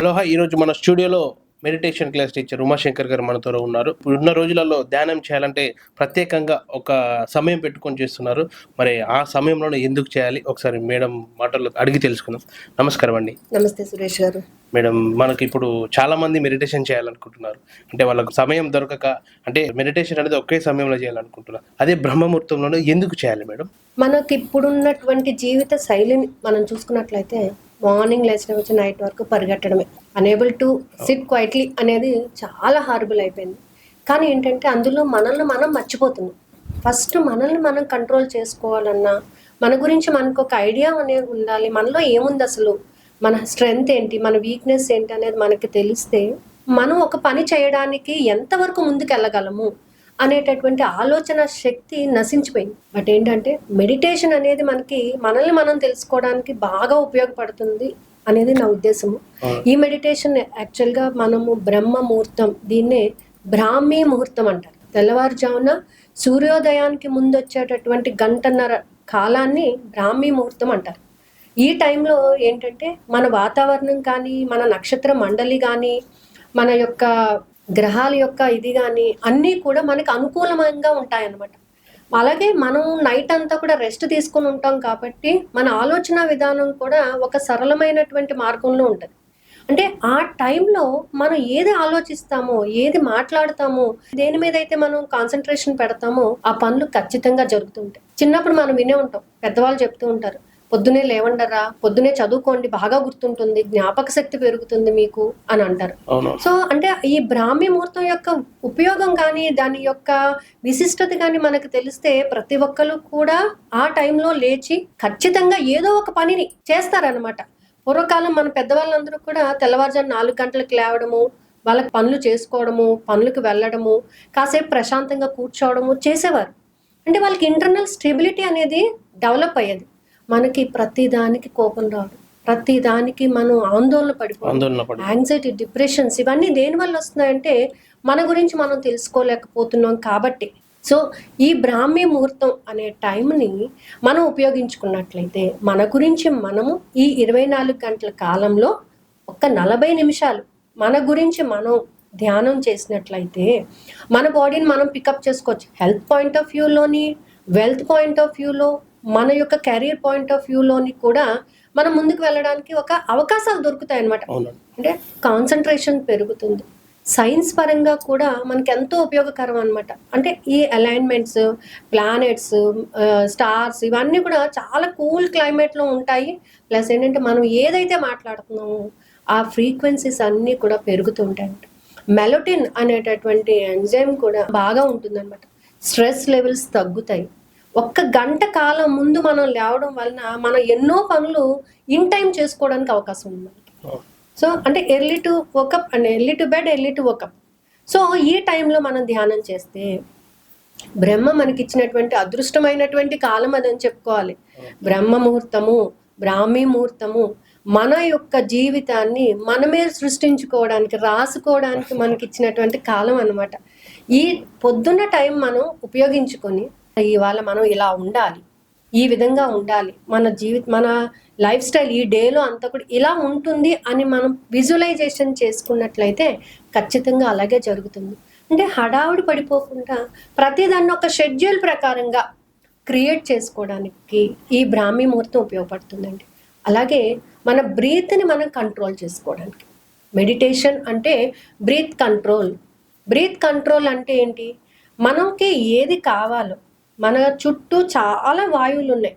Hello hi ఈరోజు మన స్టూడియోలో మెడిటేషన్ క్లాస్ టీచర్ ఉమాశంకర్ గారు మనతో ఉన్నారు. ఉన్న రోజులలో ధ్యానం చేయాలంటే ప్రత్యేకంగా ఒక సమయం పెట్టుకొని చేస్తున్నారు. మరి ఆ సమయంలోనే ఎందుకు చేయాలి? ఒకసారి మేడం మాటల్లో అడిగి తెలుసుకుందాం. నమస్కారం అండి. నమస్తే సురేష్ గారు. మేడం మనకి ఇప్పుడు చాలా మంది మెడిటేషన్ చేయాలనుకుంటున్నారు. అంటే వాళ్ళకు సమయం దొరకక అంటే మెడిటేషన్ అనేది ఒకే సమయంలో చేయాలనుకుంటున్నారు. అదే బ్రహ్మముహూర్తంలోనే ఎందుకు చేయాలి మేడం? మనకి ఇప్పుడున్నటువంటి జీవిత శైలిని మనం చూసుకున్నట్లయితే మార్నింగ్ లేచిన వచ్చి నైట్ వరకు పరిగెట్టడమే. అనేబుల్ టు సిట్ క్వైట్లీ అనేది చాలా హారబుల్ అయిపోయింది. కానీ ఏంటంటే అందులో మనల్ని మనం మర్చిపోతున్నాం. ఫస్ట్ మనల్ని మనం కంట్రోల్ చేసుకోవాలన్నా మన గురించి మనకు ఒక ఐడియా అనేది ఉండాలి. మనలో ఏముంది అసలు? మన స్ట్రెంగ్త్ ఏంటి? మన వీక్నెస్ ఏంటి అనేది మనకి తెలిస్తే మనం ఒక పని చేయడానికి ఎంతవరకు ముందుకు వెళ్ళగలము అనేటటువంటి ఆలోచన శక్తి నశించిపోయింది. బట్ ఏంటంటే మెడిటేషన్ అనేది మనకి మనల్ని మనం తెలుసుకోవడానికి బాగా ఉపయోగపడుతుంది అనేది నా ఉద్దేశము. ఈ మెడిటేషన్ యాక్చువల్గా మనము బ్రహ్మ ముహూర్తం దీన్నే బ్రాహ్మీ ముహూర్తం అంటారు. తెల్లవారుజామున సూర్యోదయానికి ముందు వచ్చేటటువంటి గంటన్నర కాలాన్ని బ్రాహ్మీ ముహూర్తం అంటారు. ఈ టైంలో ఏంటంటే మన వాతావరణం కానీ మన నక్షత్ర మండలి కానీ మన యొక్క గ్రహాల యొక్క ఇది కానీ అన్నీ కూడా మనకి అనుకూలంగా ఉంటాయన్నమాట. అలాగే మనం నైట్ అంతా కూడా రెస్ట్ తీసుకుని ఉంటాం కాబట్టి మన ఆలోచన విధానం కూడా ఒక సరళమైనటువంటి మార్గంలో ఉంటుంది. అంటే ఆ టైంలో మనం ఏది ఆలోచిస్తామో ఏది మాట్లాడతామో దేని మీద అయితే మనం కాన్సన్ట్రేషన్ పెడతామో ఆ పనులు ఖచ్చితంగా జరుగుతుంటాయి చిన్నప్పుడు మనం వినే ఉంటాం పెద్దవాళ్ళు చెప్తూ ఉంటారు పొద్దునే లేవండరా? పొద్దునే చదువుకోండి బాగా గుర్తుంటుంది జ్ఞాపక శక్తి పెరుగుతుంది మీకు అని అంటారు. సో అంటే ఈ బ్రాహ్మీ ముహూర్తం యొక్క ఉపయోగం కానీ దాని యొక్క విశిష్టత కానీ మనకు తెలిస్తే ప్రతి ఒక్కరు కూడా ఆ టైంలో లేచి ఖచ్చితంగా ఏదో ఒక పనిని చేస్తారనమాట పూర్వకాలం మన పెద్దవాళ్ళందరూ కూడా తెల్లవారుజాము నాలుగు గంటలకు లేవడము వాళ్ళకి పనులు చేసుకోవడము పనులకు వెళ్ళడము కాసేపు ప్రశాంతంగా కూర్చోవడము చేసేవారు. అంటే వాళ్ళకి ఇంటర్నల్ స్టెబిలిటీ అనేది డెవలప్ అయ్యేది. మనకి ప్రతి దానికి కోపం రావడం ప్రతి దానికి మనం ఆందోళన పడిపోవడం ఆందోళన పడి యాంగ్జైటీ డిప్రెషన్స్ ఇవన్నీ దేని వల్ల వస్తున్నాయంటే మన గురించి మనం తెలుసుకోలేకపోతున్నాం కాబట్టి. సో ఈ బ్రాహ్మీ ముహూర్తం అనే టైంని మనం ఉపయోగించుకున్నట్లయితే మన గురించి మనము ఈ ఇరవై నాలుగు గంటల కాలంలో ఒక నలభై నిమిషాలు మన గురించి మనం ధ్యానం చేసినట్లయితే మన బాడీని మనం పికప్ చేసుకోవచ్చు. హెల్త్ పాయింట్ ఆఫ్ వ్యూలోని వెల్త్ పాయింట్ ఆఫ్ వ్యూలో మన యొక్క కెరీర్ పాయింట్ ఆఫ్ వ్యూలోని కూడా మనం ముందుకు వెళ్ళడానికి ఒక అవకాశాలు దొరుకుతాయి అన్నమాట. అవును అంటే కాన్సన్ట్రేషన్ పెరుగుతుంది. సైన్స్ పరంగా కూడా మనకి ఎంతో ఉపయోగకరం అనమాట అంటే ఈ అలైన్మెంట్స్ ప్లానెట్స్ స్టార్స్ ఇవన్నీ కూడా చాలా కూల్ క్లైమేట్లో ఉంటాయి. ప్లస్ ఏంటంటే మనం ఏదైతే మాట్లాడుతున్నామో ఆ ఫ్రీక్వెన్సీస్ అన్నీ కూడా పెరుగుతూ ఉంటాయి మెలోటిన్ అనేటటువంటి ఎంజైమ్ కూడా బాగా ఉంటుందన్నమాట. స్ట్రెస్ లెవెల్స్ తగ్గుతాయి. ఒక్క గంట కాలం ముందు మనం లేవడం వలన మనం ఎన్నో పనులు ఇన్ టైం చేసుకోవడానికి అవకాశం ఉంది. సో అంటే early to wake up and early to bed early to wake up so ఈ టైంలో మనం ధ్యానం చేస్తే బ్రహ్మ మనకి ఇచ్చినటువంటి అదృష్టమైనటువంటి కాలం అదని చెప్పుకోవాలి. బ్రహ్మ ముహూర్తము బ్రాహ్మీ ముహూర్తము మన యొక్క జీవితాన్ని మనమే సృష్టించుకోవడానికి రాసుకోవడానికి మనకి ఇచ్చినటువంటి కాలం అన్నమాట. ఈ పొద్దున్న టైం మనం ఉపయోగించుకొని ఇవాళ మనం ఇలా ఉండాలి ఈ విధంగా ఉండాలి. మన జీవిత మన లైఫ్ స్టైల్ ఈ డేలో అంతా కూడా ఇలా ఉంటుంది అని మనం విజువలైజేషన్ చేసుకున్నట్లయితే ఖచ్చితంగా అలాగే జరుగుతుంది. అంటే హడావుడి పడిపోకుండా ప్రతిదాన్ని ఒక షెడ్యూల్ ప్రకారంగా క్రియేట్ చేసుకోవడానికి ఈ బ్రాహ్మీ ముహూర్తం ఉపయోగపడుతుందండి. అలాగే మన బ్రీత్ని మనం కంట్రోల్ చేసుకోవడానికి. మెడిటేషన్ అంటే బ్రీత్ కంట్రోల్. బ్రీత్ కంట్రోల్ అంటే ఏంటి? మనకి ఏది కావాలో మన చుట్టూ చాలా వాయువులు ఉన్నాయి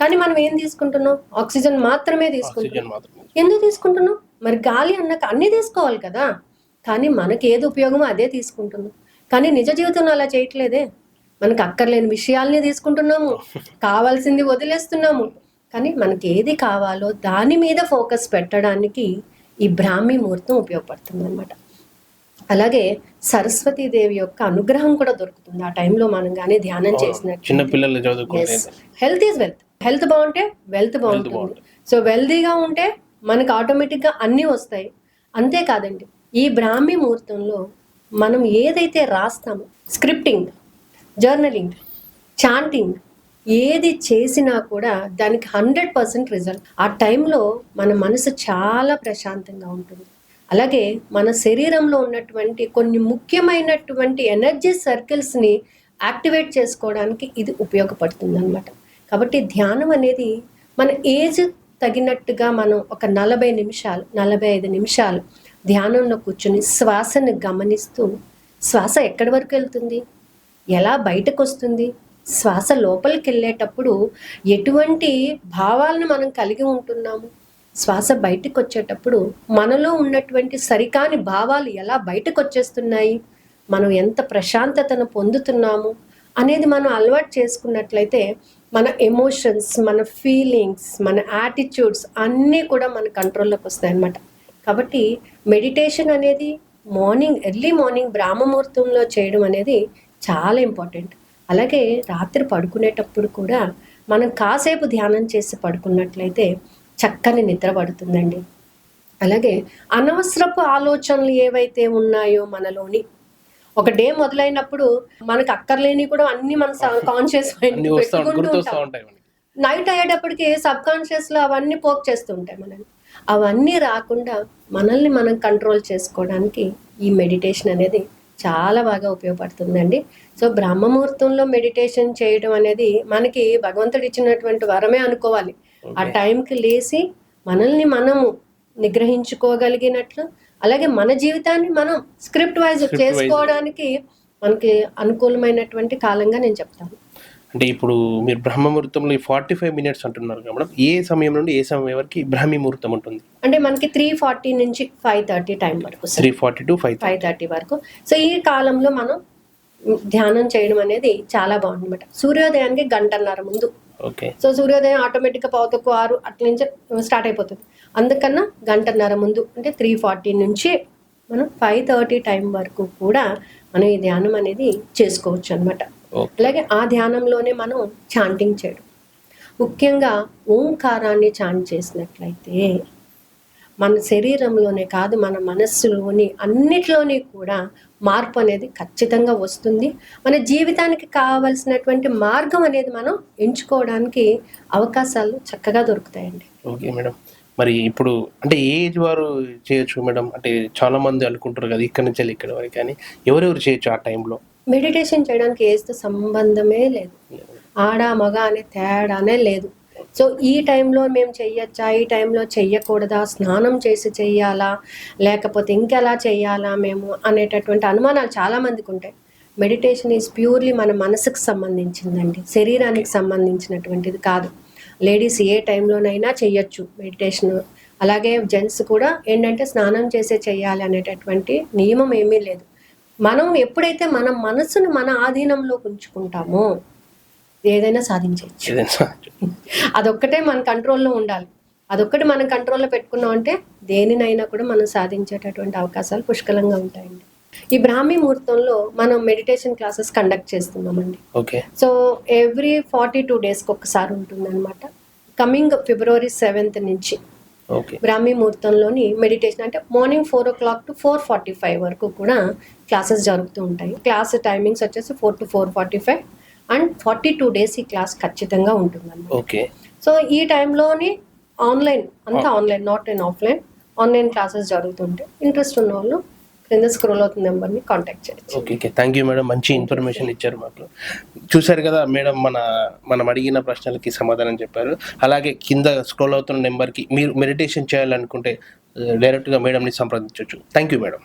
కానీ మనం ఏం తీసుకుంటున్నాం? ఆక్సిజన్ మాత్రమే తీసుకుంటున్నాం. ఎందుకు తీసుకుంటున్నాం? మరి గాలి అన్నాక అన్నీ తీసుకోవాలి కదా. కానీ మనకి ఏది ఉపయోగమో అదే తీసుకుంటున్నాం. కానీ నిజ జీవితంలో అలా చేయట్లేదే. మనకు అక్కర్లేని విషయాల్ని తీసుకుంటున్నాము. కావాల్సింది వదిలేస్తున్నాము. కానీ మనకి ఏది కావాలో దాని మీద ఫోకస్ పెట్టడానికి ఈ బ్రాహ్మీ ముహూర్తం ఉపయోగపడుతుంది అనమాట అలాగే సరస్వతీదేవి యొక్క అనుగ్రహం కూడా దొరుకుతుంది. ఆ టైంలో మనం కానీ ధ్యానం చేసినట్టు చిన్న పిల్లలు హెల్త్ ఈజ్ వెల్త్ హెల్త్ బాగుంటే వెల్త్ బాగుంటుంది. బాగుంటుంది. సో వెల్దీగా ఉంటే మనకు ఆటోమేటిక్గా అన్నీ వస్తాయి. అంతేకాదండి ఈ బ్రాహ్మీ ముహూర్తంలో మనం ఏదైతే రాస్తామో స్క్రిప్టింగ్ జర్నలింగ్ చాంటింగ్ ఏది చేసినా కూడా దానికి హండ్రెడ్ పర్సెంట్ రిజల్ట్ ఆ టైంలో మన మనసు చాలా ప్రశాంతంగా ఉంటుంది. అలాగే మన శరీరంలో ఉన్నటువంటి కొన్ని ముఖ్యమైనటువంటి ఎనర్జీ సర్కిల్స్ని యాక్టివేట్ చేసుకోవడానికి ఇది ఉపయోగపడుతుంది అనమాట కాబట్టి ధ్యానం అనేది మన ఏజ్ తగినట్టుగా మనం ఒక నలభై నిమిషాలు నలభై ఐదు నిమిషాలు ధ్యానంలో కూర్చుని శ్వాసను గమనిస్తూ శ్వాస ఎక్కడి వరకు వెళ్తుంది? ఎలా బయటకు వస్తుంది శ్వాస లోపలికి వెళ్ళేటప్పుడు ఎటువంటి భావాలను మనం కలిగి ఉంటున్నాము? శ్వాస బయటకు వచ్చేటప్పుడు మనలో ఉన్నటువంటి సరికాని భావాలు ఎలా బయటకు వచ్చేస్తున్నాయి మనం ఎంత ప్రశాంతతను పొందుతున్నాము? అనేది మనం అలవాటు చేసుకున్నట్లయితే మన ఎమోషన్స్ మన ఫీలింగ్స్ మన యాటిట్యూడ్స్ అన్నీ కూడా మన కంట్రోల్లోకి వస్తాయి అన్నమాట కాబట్టి మెడిటేషన్ అనేది మార్నింగ్ ఎర్లీ మార్నింగ్ బ్రాహ్మముహూర్తంలో చేయడం అనేది చాలా ఇంపార్టెంట్. అలాగే రాత్రి పడుకునేటప్పుడు కూడా మనం కాసేపు ధ్యానం చేసి పడుకున్నట్లయితే చక్కని నిద్ర పడుతుందండి. అలాగే అనవసరపు ఆలోచనలు ఏవైతే ఉన్నాయో మనలోని ఒక డే మొదలైనప్పుడు మనకు అక్కర్లేని కూడా అన్ని మన కాన్షియస్ మైండ్ పెట్టుకుంటూ ఉంటాం. నైట్ అయ్యేటప్పటికి సబ్ కాన్షియస్లో అవన్నీ పోక్ చేస్తుంటాయి మనల్ని. అవన్నీ రాకుండా మనల్ని మనం కంట్రోల్ చేసుకోవడానికి ఈ మెడిటేషన్ అనేది చాలా బాగా ఉపయోగపడుతుందండి. సో బ్రహ్మముహూర్తంలో మెడిటేషన్ చేయడం అనేది మనకి భగవంతుడు ఇచ్చినటువంటి వరమే అనుకోవాలి. ఆ. టైంకి లేచి మనల్ని మనము నిగ్రహించుకోగలిగినట్లు అలాగే మన జీవితాన్ని మనం స్క్రిప్ట్ వైజ్. చేసుకోవడానికి మనకి అనుకూలమైనటువంటి కాలంగా నేను చెప్తాను. అంటే ఇప్పుడు మీరు బ్రహ్మ ముహూర్తంలో ఈ ఫార్టీ ఫైవ్ మినిట్స్ అంటున్నారు కదా మేడం ఏ సమయం నుండి ఏ సమయం వరకు బ్రహ్మి ముహూర్తం ఉంటుంది? అంటే మనకి త్రీ ఫార్టీ నుంచి ఫైవ్ థర్టీ టైం వరకు three forty to five five thirty వరకు. సో ఈ కాలంలో మనం ధ్యానం చేయడం అనేది చాలా బాగుందన్నమాట సూర్యోదయానికి గంటన్నర ముందు సో సూర్యోదయం ఆటోమేటిక్గా పావుతకు ఆరు అట్ల నుంచి స్టార్ట్ అయిపోతుంది. అందుకన్నా గంటన్నర ముందు అంటే త్రీ ఫార్టీ నుంచి మనం ఫైవ్ థర్టీ టైం వరకు కూడా మనం ఈ ధ్యానం అనేది చేసుకోవచ్చు అనమాట అలాగే ఆ ధ్యానంలోనే మనం చాంటింగ్ చేయడం. ముఖ్యంగా ఓంకారాన్ని చాంట్ చేసినట్లయితే మన శరీరంలోనే కాదు మన మనస్సులోని అన్నిట్లోని కూడా మార్పు అనేది ఖచ్చితంగా వస్తుంది. మన జీవితానికి కావలసినటువంటి మార్గం అనేది మనం ఎంచుకోవడానికి అవకాశాలు చక్కగా దొరుకుతాయండి. Okay madam. మరి ఇప్పుడు అంటే ఏ ఏజ్ వారు చేయొచ్చు మేడం? అంటే చాలా మంది అనుకుంటారు కదా ఇక్కడ నుంచి ఇక్కడ వరకు కానీ ఎవరెవరు చేయొచ్చు ఆ టైంలో? మెడిటేషన్ చేయడానికి ఏజ్తో సంబంధమే లేదు. ఆడ మగ అనే తేడానే లేదు. సో ఈ టైంలో మేము చెయ్యొచ్చా? ఈ టైంలో చెయ్యకూడదా? స్నానం చేసి చెయ్యాలా? లేకపోతే ఇంకెలా చెయ్యాలా మేము? అనేటటువంటి అనుమానాలు చాలా మందికి ఉంటాయి. మెడిటేషన్ ఈజ్ ప్యూర్లీ మన మనసుకు సంబంధించిందండి. శరీరానికి సంబంధించినటువంటిది కాదు. లేడీస్ ఏ టైంలోనైనా చెయ్యొచ్చు మెడిటేషన్. అలాగే జెంట్స్ కూడా ఏంటంటే స్నానం చేసే చేయాలి అనేటటువంటి నియమం ఏమీ లేదు. మనం ఎప్పుడైతే మన మనసును మన ఆధీనంలో ఉంచుకుంటామో ఏదైనా సాధించవచ్చు. అదొక్కటే మన కంట్రోల్లో ఉండాలి. అదొక్కటి మనం కంట్రోల్లో పెట్టుకున్నాం అంటే దేనినైనా కూడా మనం సాధించేటటువంటి అవకాశాలు పుష్కలంగా ఉంటాయండి. ఈ బ్రాహ్మీ ముహూర్తంలో మనం మెడిటేషన్ క్లాసెస్ కండక్ట్ చేస్తున్నామండి. Okay. So every forty two డేస్కి ఒకసారి ఉంటుందన్నమాట. కమింగ్ ఫిబ్రవరి సెవెంత్ నుంచి బ్రాహ్మీ ముహూర్తంలోని మెడిటేషన్ అంటే morning four o'clock to four forty five వరకు కూడా క్లాసెస్ జరుగుతూ ఉంటాయి. క్లాస్ టైమింగ్స్ వచ్చేసి four to four forty five. And forty two days ఈ క్లాస్ ఖచ్చితంగా ఉంటుందన్నమాట. ఓకే సో ఈ టైంలోని ఆన్లైన్ అంతా online not in offline online classes జరుగుతుంటాయి ఇంట్రెస్ట్ ఉన్న వాళ్ళు క్రింద స్క్రోల్ అవుతున్న నెంబర్ని కాంటాక్ట్ చేయొచ్చు. Okay okay thank you madam మంచి ఇన్ఫర్మేషన్ ఇచ్చారు మాకు. చూశారు కదా మేడం మన మనం అడిగిన ప్రశ్నలకి సమాధానం చెప్పారు. అలాగే కింద స్క్రోల్ అవుతున్న నెంబర్కి మీరు మెడిటేషన్ చేయాలనుకుంటే డైరెక్ట్గా మేడంని సంప్రదించవచ్చు థ్యాంక్ యూ మేడం